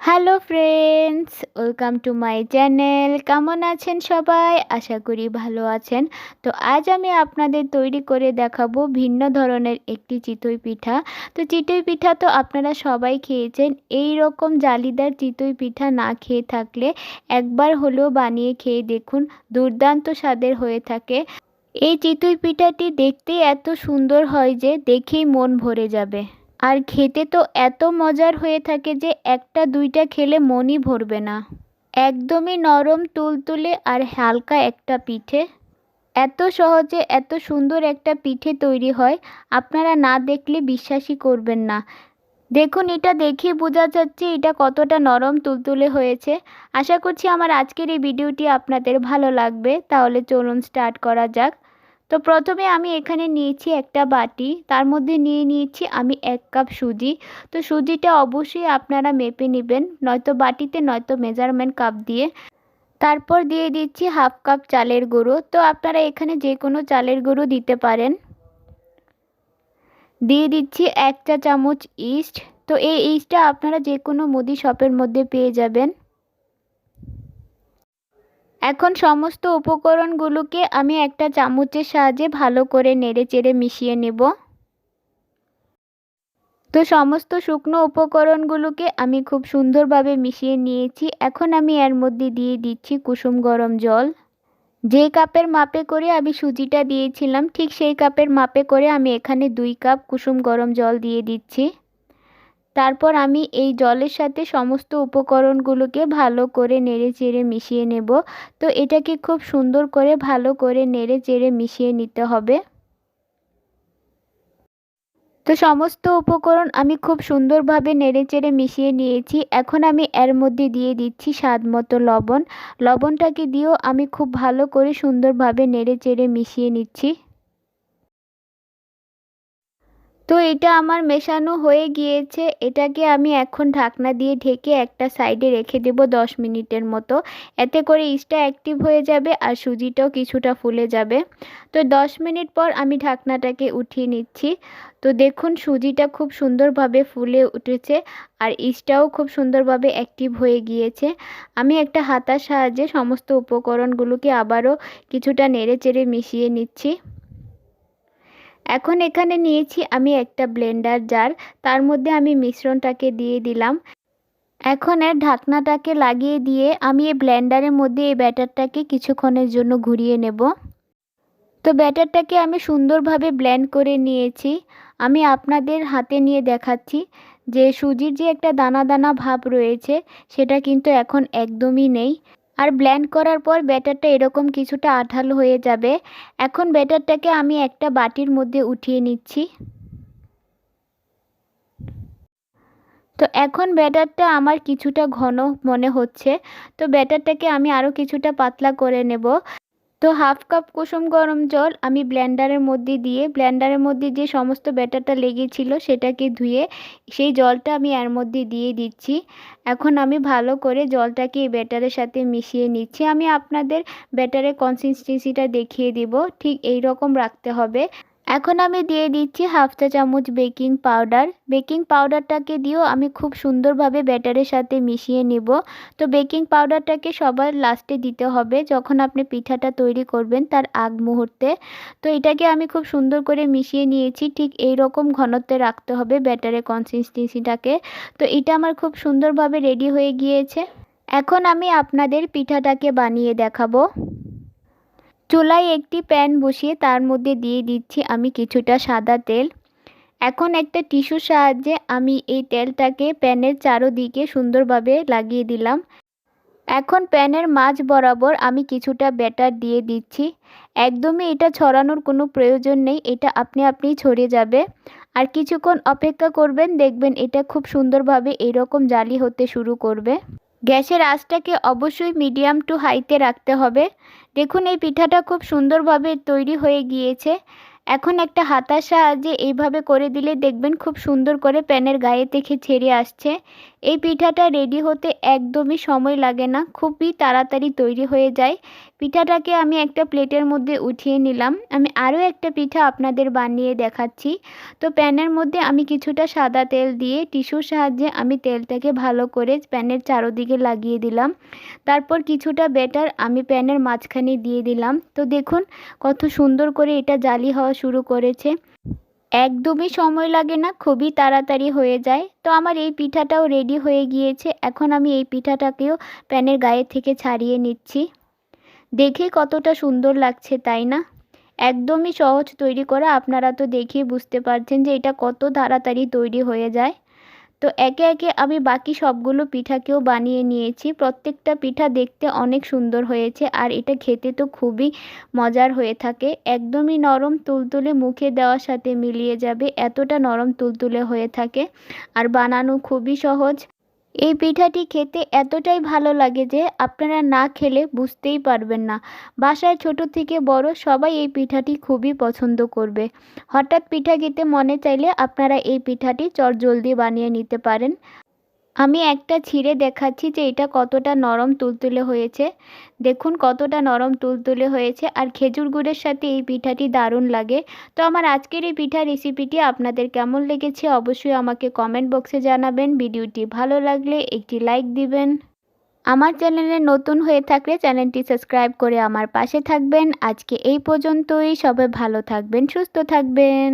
Hello friends welcome to my channel কেমন আছেন সবাই? আশা করি ভালো আছেন। তো আজ আমি আপনাদের তৈরি করে দেখাবো ভিন্ন ধরনের একটি চিতই পিঠা। তো চিতই পিঠা তো আপনারা সবাই খেয়েছেন। এই রকম জালিদার চিতই পিঠা না খেয়ে থাকলে একবার হলেও বানিয়ে খেয়ে দেখুন, দুর্দান্ত স্বাদের হয়ে থাকে। এই চিতই পিঠাটি দেখতে এত সুন্দর হয় যে দেখেই মন ভরে যাবে। আর খেতে তো এত মজার হয়ে থাকে যে একটা দুইটা খেলে মনই ভরবে না। একদমই নরম, তুলতুলে আর হালকা একটা পিঠে। এত সহজে এত সুন্দর একটা পিঠে তৈরি হয়, আপনারা না দেখলে বিশ্বাসই করবেন না। দেখুন, এটা দেখে বোঝা যাচ্ছে এটা কতটা নরম, তুলতুলে হয়েছে। আশা করছি আমার আজকের এই ভিডিওটি আপনাদের ভালো লাগবে। তাহলে চলুন স্টার্ট করা যাক। তো প্রথমে আমি এখানে নিয়েছি একটা বাটি, তার মধ্যে নিয়ে নিয়েছি আমি এক কাপ সুজি। তো সুজিটা অবশ্যই আপনারা মেপে নেবেন, নয়তো বাটিতে, নয়তো মেজারমেন্ট কাপ দিয়ে। তারপর দিয়ে দিচ্ছি হাফ কাপ চালের গুঁড়ো। তো আপনারা এখানে যে কোনো চালের গুঁড়ো দিতে পারেন। দিয়ে দিচ্ছি এক চা চামচ ইস্ট। তো এই ইস্টটা আপনারা যে কোনো মুদি শপের মধ্যে পেয়ে যাবেন। এখন সমস্ত উপকরণগুলোকে আমি একটা চামচের সাহায্যে ভালো করে নেড়ে চেড়ে মিশিয়ে নেব। তো সমস্ত শুকনো উপকরণগুলোকে আমি খুব সুন্দরভাবে মিশিয়ে নিয়েছি। এখন আমি এর মধ্যে দিয়ে দিচ্ছি কুসুম গরম জল। যে কাপের মাপে করে আমি সুজিটা দিয়েছিলাম, ঠিক সেই কাপের মাপে করে আমি এখানে দুই কাপ কুসুম গরম জল দিয়ে দিচ্ছি। তারপর আমি এই জলের সাথে সমস্ত উপকরণগুলোকে ভালো করে নেড়ে চেড়ে মিশিয়ে নেব। তো এটাকে খুব সুন্দর করে ভালো করে নেড়ে চেড়ে মিশিয়ে নিতে হবে। তো সমস্ত উপকরণ আমি খুব সুন্দরভাবে নেড়ে চেড়ে মিশিয়ে নিয়েছি। এখন আমি এর মধ্যে দিয়ে দিচ্ছি স্বাদ মতো লবণ। লবণটাকে দিয়েও আমি খুব ভালো করে সুন্দরভাবে নেড়ে চেড়ে মিশিয়ে নিচ্ছি। তো এটা আমার মেশানো হয়ে গিয়েছে। এটাকে আমি এখন ঢাকনা দিয়ে ঢেকে একটা সাইডে রেখে দেব দশ মিনিটের মতো। এতে করে ইস্টটা অ্যাক্টিভ হয়ে যাবে আর সুজিটাও কিছুটা ফুলে যাবে। তো দশ মিনিট পর আমি ঢাকনাটাকে উঠিয়ে নিচ্ছি। তো দেখুন সুজিটা খুব সুন্দরভাবে ফুলে উঠেছে আর ইস্টটাও খুব সুন্দরভাবে অ্যাক্টিভ হয়ে গিয়েছে। আমি একটা হাতার সাহায্যে সমস্ত উপকরণগুলোকে আবারও কিছুটা নেড়ে চেড়ে মিশিয়ে নিচ্ছি। এখন এখানে নিয়েছি আমি একটা ব্লেন্ডার জার, তার মধ্যে আমি মিশ্রণটাকে দিয়ে দিলাম। এখন এর ঢাকনাটাকে লাগিয়ে দিয়ে আমি এই ব্লেন্ডারের মধ্যে এই ব্যাটারটাকে কিছুক্ষণের জন্য ঘুরিয়ে নেব। তো ব্যাটারটাকে আমি সুন্দরভাবে ব্লেন্ড করে নিয়েছি। আমি আপনাদের হাতে নিয়ে দেখাচ্ছি যে সুজির যে একটা দানা দানা ভাব রয়েছে, সেটা কিন্তু এখন একদমই নেই। আর ব্ল্যান্ড করার পর ব্যাটারটা এরকম কিছুটা আঠালো হয়ে যাবে। এখন ব্যাটারটাকে আমি একটা বাটির মধ্যে উঠিয়ে নিচ্ছি। তো এখন ব্যাটারটা আমার কিছুটা ঘন মনে হচ্ছে। তো ব্যাটারটাকে আমি আরও কিছুটা পাতলা করে নেব। তো হাফ কাপ কুসুম গরম জল আমি ব্ল্যান্ডারের মধ্যে দিয়ে ব্ল্যান্ডারের মধ্যে যে সমস্ত ব্যাটারটা লেগেছিল সেটাকে ধুয়ে সেই জলটা আমি এর মধ্যে দিয়ে দিচ্ছি। এখন আমি ভালো করে জলটাকে এই ব্যাটারের সাথে মিশিয়ে নিচ্ছি। আমি আপনাদের ব্যাটারের কনসিস্টেন্সিটা দেখিয়ে দিব। ঠিক এই রকম রাখতে হবে। এখন আমি দিয়ে দিচ্ছি হাফ চা চামচ বেকিং পাউডার। বেকিং পাউডারটাকে দিয়েও আমি খুব সুন্দরভাবে ব্যাটারের সাথে মিশিয়ে নেব। তো বেকিং পাউডারটাকে সবার লাস্টে দিতে হবে যখন আপনি পিঠাটা তৈরি করবেন তার আগ মুহূর্তে। তো এটাকে আমি খুব সুন্দর করে মিশিয়ে নিয়েছি। ঠিক এই রকম ঘনত্বে রাখতে হবে ব্যাটারের কনসিস্টেন্সিটাকে তো এটা আমার খুব সুন্দরভাবে রেডি হয়ে গিয়েছে। এখন আমি আপনাদের পিঠাটাকে বানিয়ে দেখাবো। চুলায় একটি প্যান বসিয়ে তার মধ্যে দিয়ে দিচ্ছি আমি কিছুটা সাদা তেল। এখন একটা টিস্যুর সাহায্যে আমি এই তেলটাকে প্যানের চারোদিকে সুন্দরভাবে লাগিয়ে দিলাম। এখন প্যানের মাঝ বরাবর আমি কিছুটা ব্যাটার দিয়ে দিচ্ছি। একদমই এটা ছড়ানোর কোনো প্রয়োজন নেই, এটা আপনি আপনি ছড়িয়ে যাবে। আর কিছুক্ষণ অপেক্ষা করবেন, দেখবেন এটা খুব সুন্দরভাবে এরকম জালি হতে শুরু করবে। গ্যাসের আঁচটাকে অবশ্যই মিডিয়াম টু হাইতে রাখতে হবে। দেখুন, এই পিঠাটা খুব সুন্দরভাবে তৈরি হয়ে গিয়েছে। এখন একটা হাতার সাহায্যে এইভাবে করে দিলে দেখবেন খুব সুন্দর করে প্যানের গায়ে থেকে ছেড়ে আসছে। এই পিঠাটা রেডি হতে একদমই সময় লাগে না, খুবই তাড়াতাড়ি তৈরি হয়ে যায়। পিঠাটাকে আমি একটা প্লেটের মধ্যে উঠিয়ে নিলাম। আমি আরও একটা পিঠা আপনাদের বানিয়ে দেখাচ্ছি। তো প্যানের মধ্যে আমি কিছুটা সাদা তেল দিয়ে টিস্যুর সাহায্যে আমি তেলটাকে ভালো করে প্যানের চারোদিকে লাগিয়ে দিলাম। তারপর কিছুটা ব্যাটার আমি প্যানের মাঝখানে দিয়ে দিলাম। তো দেখুন কত সুন্দর করে এটা জালি হওয়া শুরু করেছে। একদমই সময় লাগে না, খুবই তাড়াতাড়ি হয়ে যায়। তো আমার এই পিঠাটাও রেডি হয়ে গিয়েছে। এখন আমি এই পিঠাটাকেও প্যানের গায়ে থেকে ছাড়িয়ে নিচ্ছি। দেখে কতটা সুন্দর লাগছে, তাই না? একদমই সহজ তৈরি করা। আপনারা তো দেখেই বুঝতে পারছেন যে এটা কত তাড়াতাড়ি তৈরি হয়ে যায়। তো একে একে আমি বাকি সবগুলো পিঠাকেও বানিয়ে নিয়েছি। প্রত্যেকটা পিঠা দেখতে অনেক সুন্দর হয়েছে আর এটা খেতে তো খুবই মজার হয়ে থাকে। একদমই নরম তুলতুলে মুখে দেওয়ার সাথে মিলিয়ে যাবে, এতটা নরম তুলতুলে হয়ে থাকে। আর বানানো খুবই সহজ। এই পিঠাটি খেতে এতটাই ভালো লাগে যে আপনারা না খেলে বুঝতেই পারবেন না। বাসায় ছোট থেকে বড় সবাই এই পিঠাটি খুবই পছন্দ করবে। হঠাৎ পিঠা খেতে মনে চাইলে আপনারা এই পিঠাটি চটজলদি বানিয়ে নিতে পারেন। আমি একটা ছিঁড়ে দেখাচ্ছি যে এটা কতটা নরম তুলতুলে হয়েছে। দেখুন কতটা নরম তুলতুলে হয়েছে আর খেজুর গুড়ের সাথে এই পিঠাটি দারুণ লাগে। তো আমার আজকের এই পিঠা রেসিপিটি আপনাদের কেমন লেগেছে অবশ্যই আমাকে কমেন্ট বক্সে জানাবেন। ভিডিওটি ভালো লাগলে একটি লাইক দিবেন। আমার চ্যানেলে নতুন হয়ে থাকলে চ্যানেলটি সাবস্ক্রাইব করে আমার পাশে থাকবেন। আজকে এই পর্যন্তই। সবাই ভালো থাকবেন, সুস্থ থাকবেন।